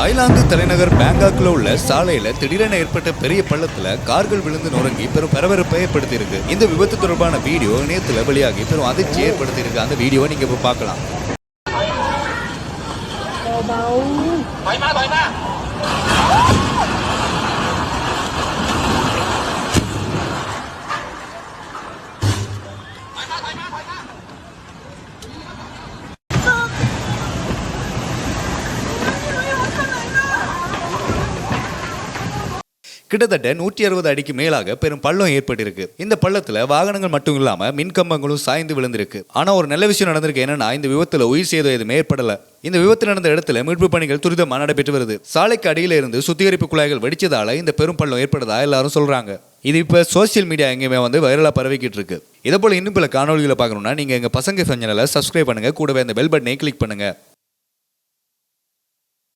Thailand தலைநகர் பேங்காக்ல உள்ள சாலையில திடீரென ஏற்பட்ட பெரிய பள்ளத்துல கார்கள் விழுந்து நொறுங்கி பெரும் பரபரப்பை ஏற்படுத்தியிருக்கு. இந்த விபத்து தொடர்பான வீடியோ இணையத்துல வெளியாகி பெரும் அதிர்ச்சி ஏற்படுத்தியிருக்கு. அந்த வீடியோவை நீங்க இப்ப பார்க்கலாம். கிட்டத்தட்ட நூற்றி அறுபது அடிக்கு மேலாக பெரும் பள்ளம் ஏற்பட்டிருக்கு. இந்த பள்ளத்துல வாகனங்கள் மட்டும் இல்லாம மின் கம்பங்களும் சாய்ந்து விழுந்திருக்கு. ஆனா ஒரு நல்ல விஷயம் நடந்திருக்கு என்னன்னா இந்த விபத்துல உயிர் சேதம் எதுவுமே ஏற்படல. இந்த விபத்து நடந்த இடத்துல மீட்பு பணிகள் துரிதமாக நடைபெற்று வருது. சாலைக்கு அடியில இருந்து சுத்திகரிப்பு குழாய்கள் வெடிச்சதால இந்த பெரும் பள்ளம் ஏற்பட்டதா எல்லாரும் சொல்றாங்க. இது இப்ப சோசியல் மீடியா எங்கேயுமே வந்து வைரலா பரவிக்கிட்டு இருக்கு. இதே போல இன்னும் பல காணொலிகளை பார்க்கணும்னா நீங்க எங்க பசங்க சேனலை சப்ஸ்கிரைப் பண்ணுங்க. கூடவே அந்த பெல் பட்டனை கிளிக் பண்ணுங்க.